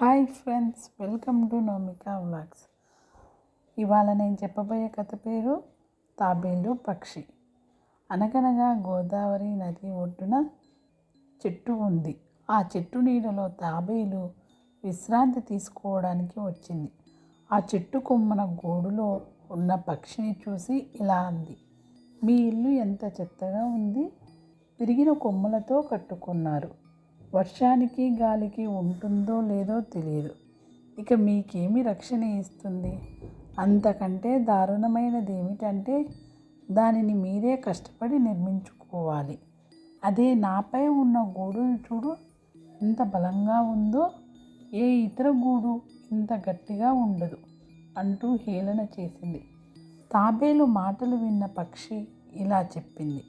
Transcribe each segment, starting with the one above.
Hi friends welcome to Nomika vlogs. ఇవాళ నేను చెప్పబోయే కథ పేరు తాబేలు పక్షి. అనగనగా గోదావరి నది ఒడ్డున చెట్టు ఉంది. ఆ చెట్టు నీడలో తాబేలు విశ్రాంతి తీసుకోవడానికి వచ్చింది. ఆ చెట్టు కొమ్మన గూడులో ఉన్న పక్షిని చూసి ఇలా అంది మీ ఇల్లు ఎంత చెత్తగా ఉంది? విరిగిన కొమ్మలతో కట్టుకున్నారు. వర్షానికి గాలికి ఉంటుందో లేదో తెలియదు ఇక మీకేమి రక్షణ ఇస్తుంది? అంతకంటే దారుణమైనది ఏమిటంటే దానిని మీరే కష్టపడి నిర్మించుకోవాలి. అదే నాపై ఉన్న గూడును చూడు. ఎంత బలంగా ఉందో ఏ ఇతర గూడు ఇంత గట్టిగా ఉండదు అంటూ హేళన చేసింది. తాబేలు మాటలు విన్న పక్షి ఇలా చెప్పింది.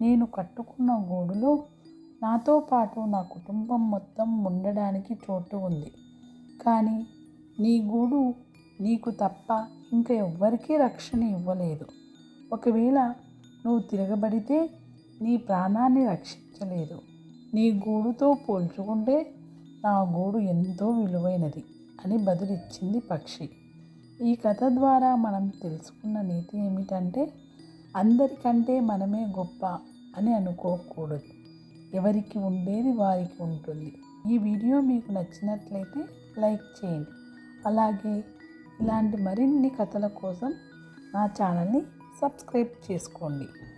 నేను కట్టుకున్న గూడులో నాతో పాటు నా కుటుంబం మొత్తం ఉండడానికి చోటు ఉంది. కానీ నీ గూడు నీకు తప్ప ఇంకా ఎవ్వరికీ రక్షణ ఇవ్వలేదు. ఒకవేళ నువ్వు తిరగబడితే నీ ప్రాణాన్ని రక్షించలేదు. నీ గూడుతో పోల్చుకుంటే నా గూడు ఎంతో విలువైనది అని బదులిచ్చింది పక్షి. ఈ కథ ద్వారా మనం తెలుసుకున్న నీతి ఏమిటంటే అందరికంటే మనమే గొప్ప అని అనుకోకూడదు. ఎవరికి ఉండేది వారికి ఉంటుంది. ఈ వీడియో మీకు నచ్చినట్లయితే లైక్ చేయండి. అలాగే ఇలాంటి మరిన్ని కథల కోసం నా ఛానల్ని సబ్స్క్రైబ్ చేసుకోండి.